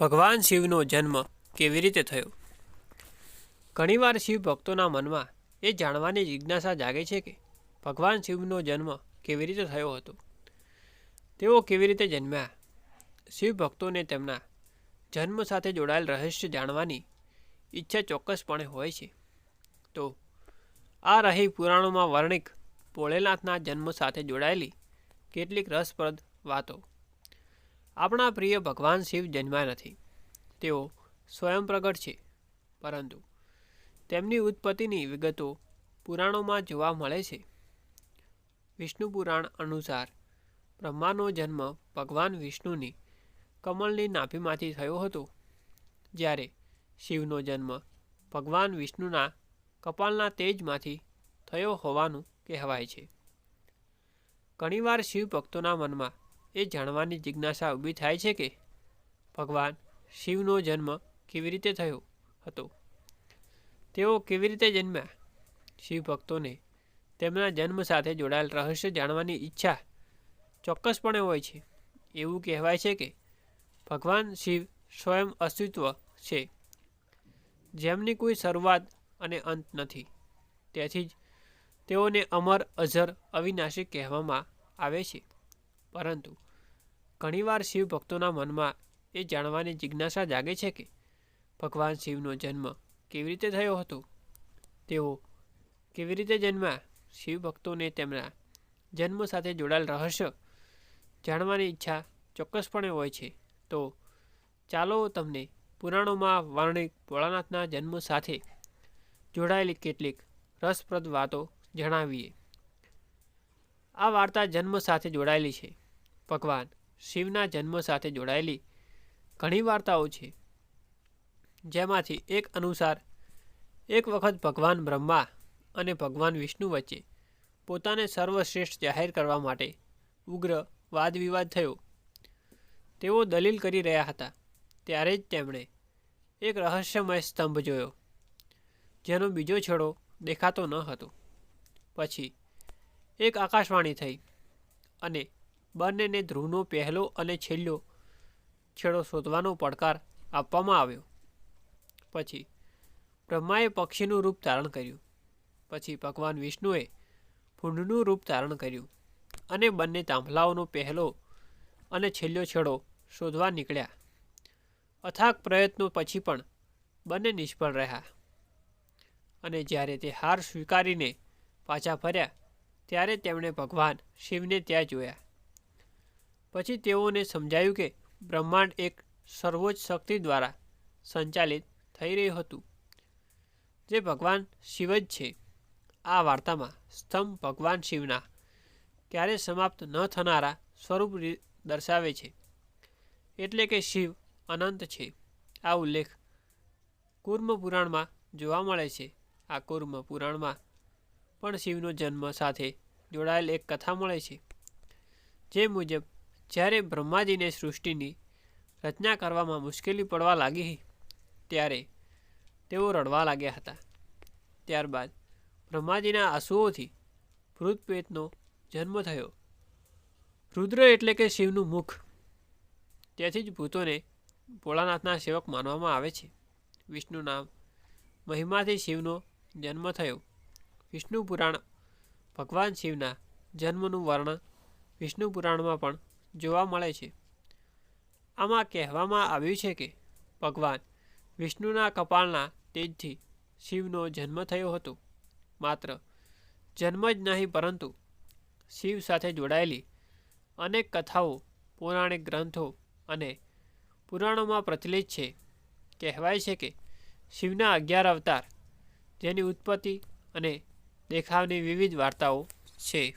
ભગવાન શિવનો જન્મ કેવી રીતે થયો? ઘણીવાર શિવ ભક્તોના મનમાં એ જાણવાની જિજ્ઞાસા જાગે છે કે ભગવાન શિવનો જન્મ કેવી રીતે થયો હતો? તેઓ કેવી રીતે જન્મ્યા? શિવ ભક્તોને તેમના જન્મ સાથે જોડાયેલ રહસ્ય જાણવાની ઈચ્છા ચોક્કસપણે હોય છે. તો આ રહી પુરાણોમાં વર્ણિક ભોળેનાથના જન્મ સાથે જોડાયેલી કેટલીક રસપ્રદ વાતો આપણા પ્રિય ભગવાન શિવ જન્મ્યા નથી. તેઓ સ્વયં પ્રગટ છે. પરંતુ તેમની ઉત્પત્તિની વિગતો પુરાણોમાં જોવા મળે છે. વિષ્ણુ પુરાણ અનુસાર બ્રહ્માનો જન્મ ભગવાન વિષ્ણુની કમળની નાભીમાંથી થયો હતો. જ્યારે શિવનો જન્મ ભગવાન વિષ્ણુના કપાલના તેજમાંથી થયો હોવાનું કહેવાય છે. ઘણીવાર શિવ ભક્તોના મનમાં એ જાણવાની જિજ્ઞાસા ઊભી થાય છે કે ભગવાન શિવનો જન્મ કેવી રીતે થયો હતો? તેઓ કેવી રીતે જન્મ્યા? શિવ ભક્તોને તેમના જન્મ સાથે જોડાયેલ રહસ્ય જાણવાની ઈચ્છા ચોક્કસપણે હોય છે. એવું કહેવાય છે કે ભગવાન શિવ સ્વયં અસ્તિત્વ છે. જેમની કોઈ શરૂઆત અને અંત નથી. તેથી જ તેઓને અમર, અઝર, અવિનાશી કહેવામાં આવે છે. પરંતુ ઘણીવાર શિવ ભક્તોના મનમાં એ જાણવાની જિજ્ઞાસા જાગે છે કે ભગવાન શિવનો જન્મ કેવી રીતે થયો હતો? તેઓ કેવી રીતે જન્મ્યા? શિવ ભક્તોને તેમના જન્મ સાથે જોડાયેલ રહસ્ય જાણવાની ઈચ્છા ચોક્કસપણે હોય છે. તો ચાલો તમને પુરાણોમાં વર્ણિત ભોળાનાથના જન્મ સાથે જોડાયેલી કેટલીક રસપ્રદ વાતો જણાવીએ. આ વાર્તા જન્મ સાથે જોડાયેલી છે. ભગવાન શિવના જન્મ સાથે જોડાયેલી ઘણી વાર્તાઓ છે. જેમાંથી એક અનુસાર એક વખત ભગવાન બ્રહ્મા અને ભગવાન વિષ્ણુ વચ્ચે પોતાને સર્વશ્રેષ્ઠ જાહેર કરવા માટે ઉગ્ર વાદવિવાદ થયો. તેઓ દલીલ કરી રહ્યા હતા. ત્યારે જ તેમણે એક રહસ્યમય સ્તંભ જોયો, જેનો બીજો છેડો દેખાતો ન હતો. પછી એક આકાશવાણી થઈ અને બંનેને ધ્રુવનો પહેલો અને છેલ્લો છેડો શોધવાનો પડકાર આપવામાં આવ્યો. પછી બ્રહ્માએ પક્ષીનું રૂપ ધારણ કર્યું. પછી ભગવાન વિષ્ણુએ ભૂંડનું રૂપ ધારણ કર્યું અને બંને તાંભલાઓનો પહેલો અને છેલ્લો છેડો શોધવા નીકળ્યા. અથાગ પ્રયત્નો પછી પણ બંને નિષ્ફળ રહ્યા અને જ્યારે તે હાર સ્વીકારીને પાછા ફર્યા ત્યારે તેમણે ભગવાન શિવને ત્યાં જોયા. પછી તેઓને સમજાયું કે બ્રહ્માંડ એક સર્વોચ્ચ શક્તિ દ્વારા સંચાલિત થઈ રહ્યું હતું, જે ભગવાન શિવ જ છે. આ વાર્તામાં સ્તંભ ભગવાન શિવના ક્યારે સમાપ્ત ન થનારા સ્વરૂપ દર્શાવે છે. એટલે કે શિવ અનંત છે. આ ઉલ્લેખ કુર્મ પુરાણમાં જોવા મળે છે. આ કુર્મ પુરાણમાં પણ શિવનો જન્મ સાથે જોડાયેલ એક કથા મળે છે. જે મુજબ, જ્યારે બ્રહ્માજીને સૃષ્ટિની રચના કરવામાં મુશ્કેલી પડવા લાગી ત્યારે તેઓ રડવા લાગ્યા હતા. ત્યારબાદ બ્રહ્માજીના આંસુઓથી ભૂતપેતનો જન્મ થયો. રુદ્ર એટલે કે શિવનું મુખ. તેથી જ ભૂતોને ભોળાનાથના સેવક માનવામાં આવે છે. વિષ્ણુ નામ મહિમાથી શિવનો જન્મ થયો. વિષ્ણુ પુરાણ. ભગવાન શિવના જન્મનું વર્ણન વિષ્ણુ પુરાણમાં પણ જોવા મળે છે. આમાં કહેવામાં આવ્યું છે કે ભગવાન વિષ્ણુના કપાળના તેજથી શિવનો જન્મ થયો હતો. માત્ર જન્મ જ નહીં, પરંતુ શિવ સાથે જોડાયેલી અનેક કથાઓ, પૌરાણિક ગ્રંથો અને પુરાણોમાં પ્રચલિત છે. કહેવાય છે કે શિવના અગિયાર અવતાર જેની ઉત્પત્તિ અને દેખાવની વિવિધ વાર્તાઓ છે.